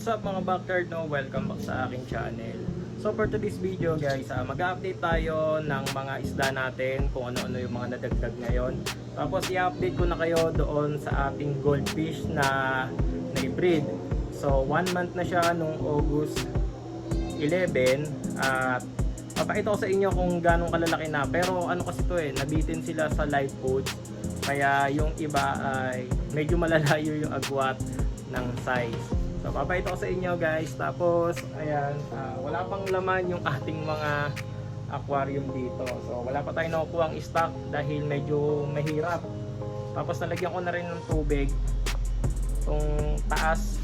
What's up mga backyard no? Welcome back sa aking channel. So for today's video guys, uh, mag-update tayo ng mga isda natin kung ano-ano yung mga nadagdag ngayon. Tapos i-update ko na kayo doon sa ating goldfish na na-breed. So one month na siya nung August 11 at papakita ko sa inyo kung ganong kalalaki na. Pero ano kasi to eh, nabitin sila sa live food. Kaya yung iba ay medyo malalayo yung agwat ng size. So papakita ko sa inyo guys. Tapos ayan, ah, wala pang laman yung ating mga aquarium dito. So wala pa tayong nakukuha ang stock dahil medyo mahirap. Tapos nalagyan ko na rin ng tubig itong taas.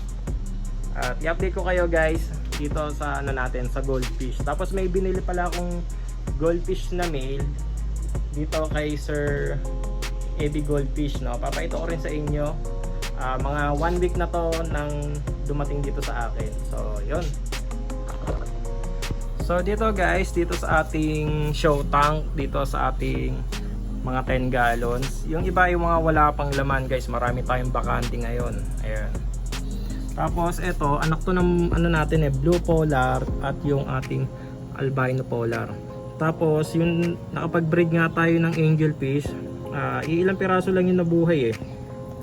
At i-update ko kayo guys dito sa ano natin sa goldfish. Tapos may binili pala akong goldfish na male dito kay Sir Eddie Goldfish no. Papakita ko rin sa inyo Ah, mga one week na to nang dumating dito sa akin. So, yun. So, dito guys, dito sa ating show tank, dito sa ating mga 10 gallons. Yung iba yung mga wala pang laman guys, marami tayong bakante ngayon. Ayan. Tapos ito, anak to ng ano natin eh, blue polar at yung ating albino polar. Tapos yung nakapag-breed nga tayo ng angelfish, ah iilang piraso lang yung nabuhay eh.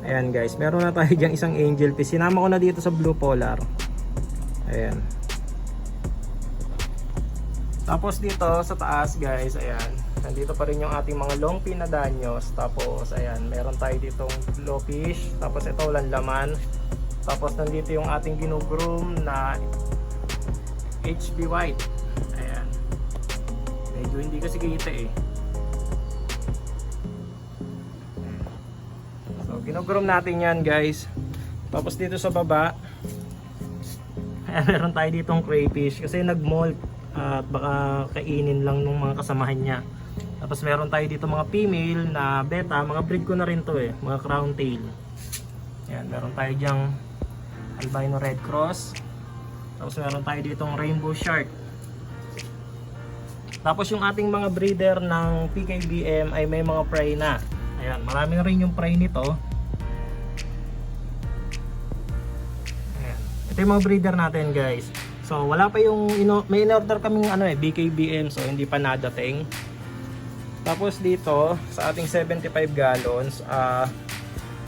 Ayan guys, meron na tayo diyang isang angelfish. Sinama ko na dito sa blue polar. Ayan. Tapos dito sa taas guys, ayan. Nandito pa rin yung ating mga long pin na danyos. Tapos ayan, meron tayo ditong blowfish. Tapos ito walang laman. Tapos nandito yung ating ginugroom na HB white. Ayan. Medyo hindi kasi kita eh. Ginugroom natin yan guys. Tapos dito sa baba, meron tayo ditong crayfish kasi nag-molt at baka kainin lang ng mga kasamahan niya. Tapos meron tayo dito mga female na beta, mga breed ko na rin to eh, mga crown tail. Ayan, meron tayo diyang albino red cross. Tapos meron tayo ditong rainbow shark. Tapos yung ating mga breeder ng PKBM ay may mga prey na. Ayan, marami na rin yung prey nito. Ito yung mga breeder natin guys. So wala pa yung, ino, may in-order kaming ano eh, BKBM so hindi pa nadating. Tapos dito sa ating 75 gallons, ah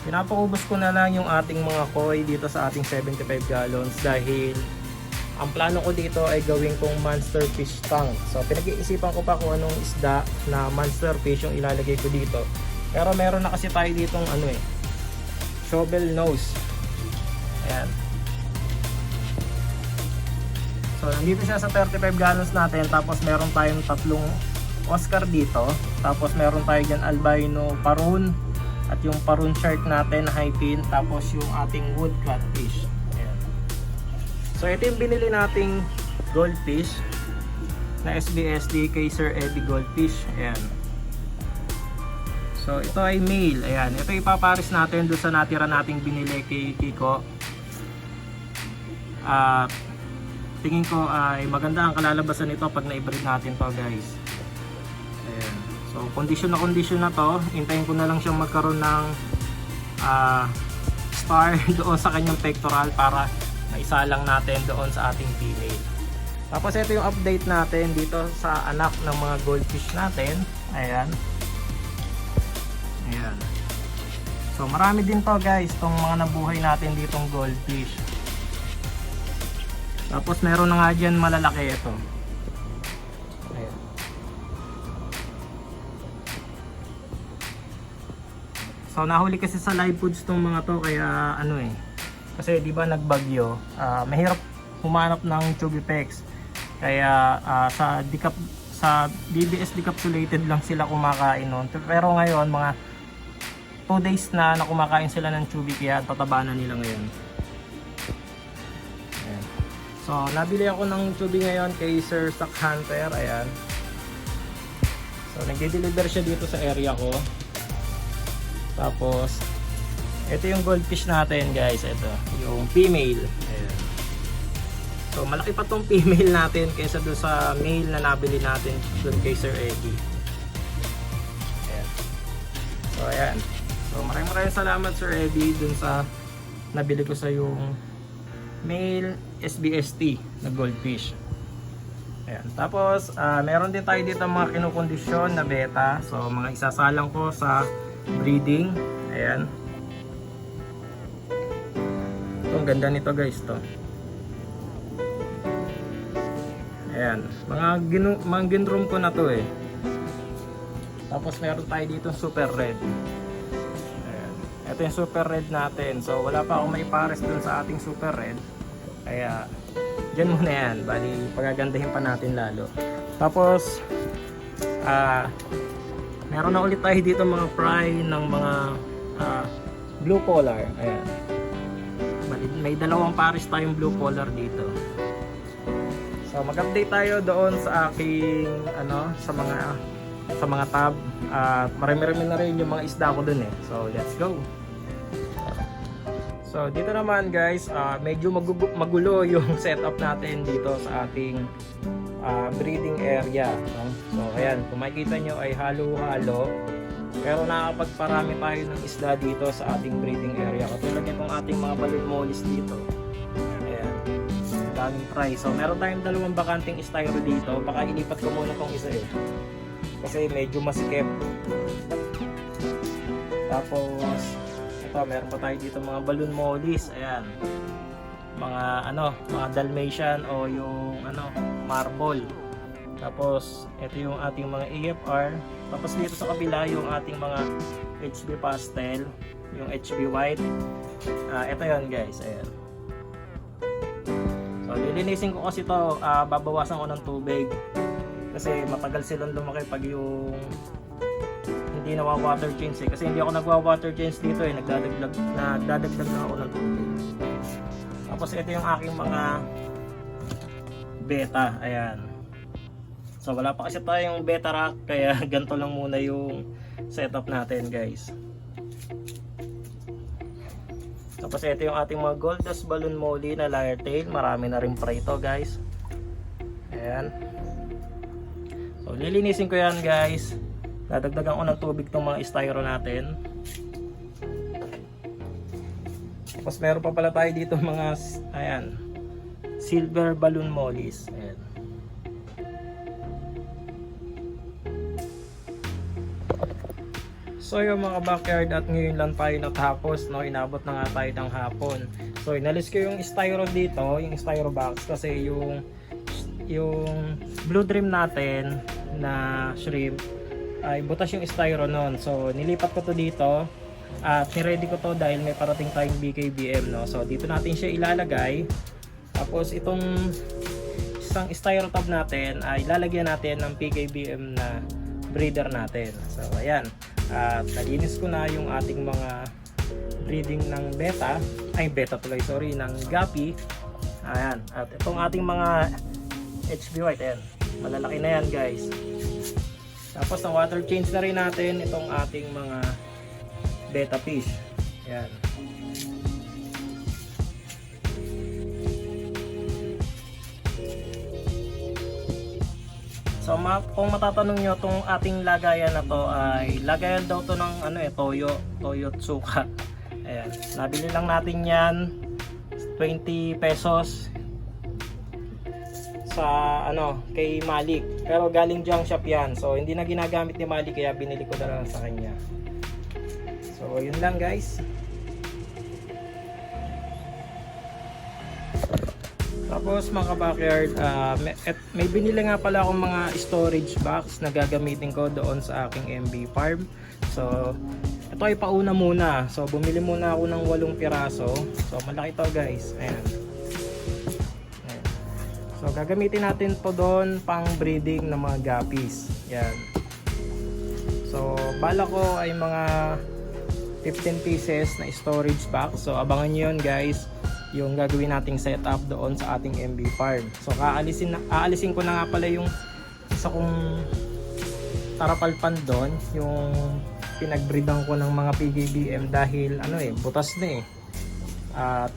pinapaubos ko na lang yung ating mga koi dito sa ating 75 gallons dahil ang plano ko dito ay gawin kong monster fish tank. So pinag-iisipan ko pa kung anong isda na monster fish yung ilalagay ko dito. Pero meron na kasi tayo ditong ano eh, shovel nose. Ayan. So nandito siya sa 35 gallons natin tapos meron tayong tatlong Oscar dito. Tapos meron tayo dyan albino parun at yung parun shark natin high pin tapos yung ating wood catfish. Ayan. So ito yung binili nating goldfish na SBSD kay Sir Eddie Goldfish. Ayan. So ito ay male. Ayan. Ito ipapares natin doon sa natira nating binili kay Kiko. At tingin ko ay maganda ang kalalabasan nito pag na-breed natin to guys. Ayan. So condition na condition na to. Hintayin ko na lang siyang magkaroon ng ah, star doon sa kanyang pectoral para maisalang natin doon sa ating female. Tapos ito yung update natin dito sa anak ng mga goldfish natin. Ayan. Ayan. So marami din to guys, tong mga nabuhay natin ditong goldfish. Tapos meron na nga dyan malalaki ito. Ayan. So nahuli kasi sa live foods tong mga to kaya ano eh. Kasi 'di ba nagbagyo, ah, mahirap humanap ng Chubipex. Kaya ah, sa decap sa DBS decapsulated lang sila kumakain noon. Pero ngayon mga 2 days na na kumakain sila ng Chubi kaya tataba na nila ngayon. So nabili ako ng Chubi ngayon kay Sir Stock Hunter. Ayan. So nagde-deliver siya dito sa area ko. Tapos, ito yung goldfish natin guys. Ito, yung female. Ayan. So, malaki pa tong female natin kaysa doon sa male na nabili natin doon kay Sir Eddie. Ayan. So, ayan. So, maraming maraming salamat Sir Eddie doon sa nabili ko sa yung male SBST na goldfish. Ayan. Tapos, ah, meron din tayo dito mga kinukondisyon na beta. So, mga isasalang ko sa breeding. Ayan. Ito, ang ganda nito guys to. Ayan. Mga, ginu mga ginroom ko na to eh. Tapos meron tayo dito super red. Ayan. Ito yung super red natin. So wala pa akong maipares dun sa ating super red. Kaya dyan muna yan. Bali pagagandahin pa natin lalo. Tapos ah meron na ulit tayo dito mga fry ng mga ah, blue polar. Ayan. May dalawang pares tayong blue polar dito. So mag-update tayo doon sa aking ano sa mga sa mga tab at marami-rami na rin yung mga isda ko doon eh. So let's go. So dito naman guys, ah, medyo magulo yung setup natin dito sa ating ah, breeding area. No? So ayan, kung makikita nyo ay halo-halo. Pero nakakapagparami tayo ng isda dito sa ating breeding area. Katulad nitong ating mga balloon mollies dito. Ayan daming fry. So, meron tayong dalawang bakanting styro dito. Baka ilipat ko muna tong isa eh. Kasi medyo masikip. Tapos, ito, meron pa tayo dito mga balloon mollies. Ayan. Mga ano, mga Dalmatian o yung ano, marble. Tapos, ito yung ating mga AFR. Tapos dito sa kabila yung ating mga HB pastel, yung HB white. Ah, ito yon guys. Ayan. So, lilinisin ko kasi to, ah, babawasan ko ng tubig. Kasi matagal silang lumaki pag yung hindi nawa water change eh. Kasi hindi ako nagwa water change dito eh. Nagdadagdag, nagdadagdag na ako ng tubig. Tapos ito yung aking mga beta. Ayan. So wala pa kasi tayong beta rack kaya ganito lang muna yung setup natin guys. Tapos ito yung ating mga gold dust balloon molly na lyre tail. Marami na rin pa ito guys. Ayan. So lilinisin ko yan guys. Dadagdagan ko ng tubig tong mga styro natin. Tapos meron pa pala tayo dito mga ayan. Silver balloon mollies. Ayan. So yung mga backyard at ngayon lang tayo natapos, no? Inabot na nga tayo ng hapon. So inalis ko yung styro dito, yung styro box kasi yung yung blue dream natin na shrimp ay butas yung styro nun. So nilipat ko to dito at niready ko to dahil may parating tayong BKBM no. So dito natin siya ilalagay. Tapos itong isang styro tab natin ay lalagyan natin ng PKBM na breeder natin. So ayan. At nalinis ko na yung ating mga breeding ng beta, ay beta tuloy, sorry, ng gapi. Ayan. At itong ating mga HB white, ayan. Malalaki na yan guys. Tapos na water change na rin natin itong ating mga beta fish. Ayan. So ma kung matatanong nyo itong ating lagayan na to ay lagayan daw to ng ano eh, toyo, toyo tsuka. Ayan. Nabili lang natin yan 20 pesos sa ano kay Malik. Pero galing junk shop yan. So hindi na ginagamit ni Malik kaya binili ko na lang sa kanya. So yun lang guys. Tapos mga backyard, ah, may, et, may binili nga pala akong mga storage box na gagamitin ko doon sa aking MB farm. So, ito ay pauna muna. So, bumili muna ako ng walong piraso. So, malaki to guys. Ayan. So, gagamitin natin to doon pang breeding ng mga guppies. Yan. So, bala ko ay mga 15 pieces na storage box. So, abangan nyo yun guys yung gagawin nating setup doon sa ating MB farm. So kaalisin na, aalisin ko na nga pala yung isa kong tarapalpan doon, yung pinagbreedan ko ng mga PGBM dahil ano eh, butas na eh. At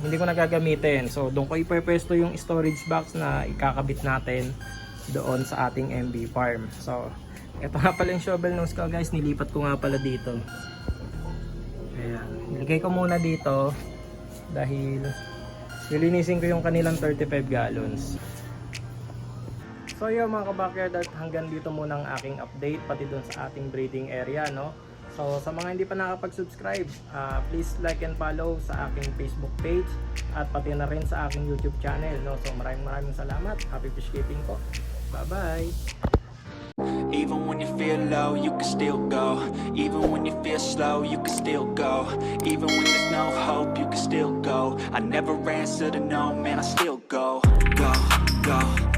hindi ko na gagamitin. So doon ko ipepwesto yung storage box na ikakabit natin doon sa ating MB farm. So ito nga pala yung shovel nose ko guys, nilipat ko nga pala dito. Ayan, nilagay ko muna dito dahil Lilinisin ko yung kanilang 35 gallons. So yun mga ka-backyard at hanggang dito muna ang aking update pati dun sa ating breeding area no. So sa mga hindi pa nakapag-subscribe, ah, please like and follow sa aking Facebook page at pati na rin sa aking YouTube channel no. So maraming maraming salamat. Happy fish keeping po. Bye-bye. Even when you feel low, you can still go. Even when you feel slow, you can still go. Even when there's no hope, you can still go. I never answer to no, man, I still go, go, go.